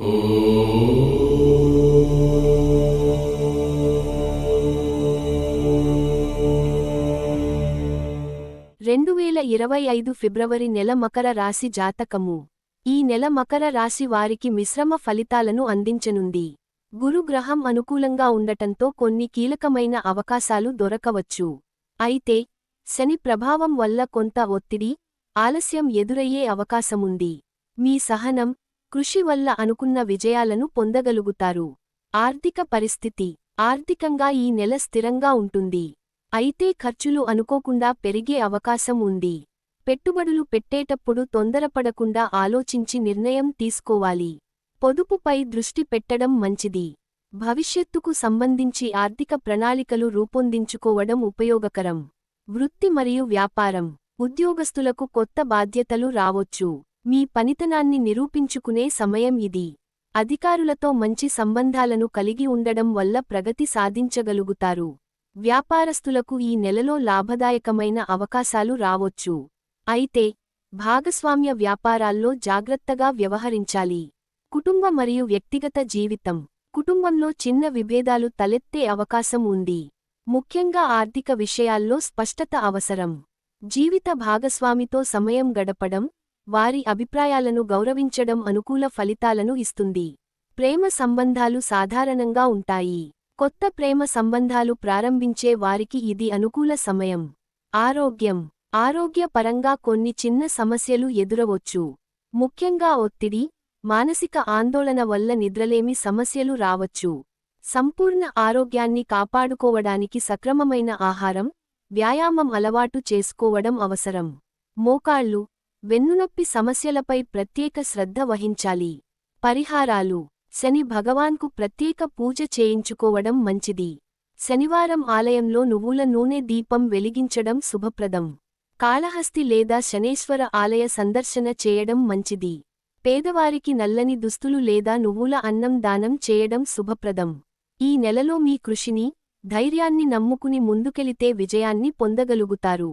రెండు వేల ఇరవై ఐదు ఫిబ్రవరి నెల మకర రాశి జాతకము. ఈ నెల మకర రాశి వారికి మిశ్రమ ఫలితాలను అందించనుంది. గురు గ్రహం అనుకూలంగా ఉండటంతో కొన్ని కీలకమైన అవకాశాలు దొరకవచ్చు. అయితే శని ప్రభావం వల్ల కొంత ఒత్తిడి ఆలస్యం ఎదురయ్యే అవకాశముంది. మీ సహనం కృషి వల్ల అనుకున్న విజయాలను పొందగలుగుతారు. ఆర్థిక పరిస్థితి. ఆర్థికంగా ఈ నెల స్థిరంగా ఉంటుంది. అయితే ఖర్చులు అనుకోకుండా పెరిగే అవకాశం ఉంది. పెట్టుబడులు పెట్టేటప్పుడు తొందరపడకుండా ఆలోచించి నిర్ణయం తీసుకోవాలి. పొదుపుపై దృష్టి పెట్టడం మంచిది. భవిష్యత్తుకు సంబంధించి ఆర్థిక ప్రణాళికలు రూపొందించుకోవడం ఉపయోగకరం. వృత్తి మరియు వ్యాపారం. ఉద్యోగస్తులకు కొత్త బాధ్యతలు రావొచ్చు. మీ పనితనాన్ని నిరూపించుకునే సమయం ఇది. అధికారులతో మంచి సంబంధాలను కలిగి ఉండడం వల్ల ప్రగతి సాధించగలుగుతారు. వ్యాపారస్తులకు ఈ నెలలో లాభదాయకమైన అవకాశాలు రావొచ్చు. అయితే భాగస్వామ్య వ్యాపారాల్లో జాగ్రత్తగా వ్యవహరించాలి. కుటుంబ మరియు వ్యక్తిగత జీవితం. కుటుంబంలో చిన్న విభేదాలు తలెత్తే అవకాశం ఉంది. ముఖ్యంగా ఆర్థిక విషయాల్లో స్పష్టత అవసరం. జీవిత భాగస్వామితో సమయం గడపడం వారి అభిప్రాయాలను గౌరవించడం అనుకూల ఫలితాలను ఇస్తుంది. ప్రేమ సంబంధాలు సాధారణంగా ఉంటాయి. కొత్త ప్రేమ సంబంధాలు ప్రారంభించే వారికి ఇది అనుకూల సమయం. ఆరోగ్యం. ఆరోగ్యపరంగా కొన్ని చిన్న సమస్యలు ఎదురవచ్చు. ముఖ్యంగా ఒత్తిడి మానసిక ఆందోళన వల్ల నిద్రలేమి సమస్యలు రావచ్చు. సంపూర్ణ ఆరోగ్యాన్ని కాపాడుకోవడానికి సక్రమమైన ఆహారం వ్యాయామం అలవాటు చేసుకోవడం అవసరం. మోకాళ్ళు వెన్నునొప్పి సమస్యలపై ప్రత్యేక శ్రద్ధ వహించాలి. పరిహారాలు. శని భగవాన్కు ప్రత్యేక పూజ చేయించుకోవడం మంచిది. శనివారం ఆలయంలో నువ్వుల నూనె దీపం వెలిగించడం శుభప్రదం. కాళహస్తి లేదా శనేశ్వర ఆలయ సందర్శన చేయడం మంచిది. పేదవారికి నల్లని దుస్తులు లేదా నువ్వుల అన్నం దానం చేయడం శుభప్రదం. ఈ నెలలో మీ కృషిని ధైర్యాన్ని నమ్ముకుని ముందుకెళితే విజయాన్ని పొందగలుగుతారు.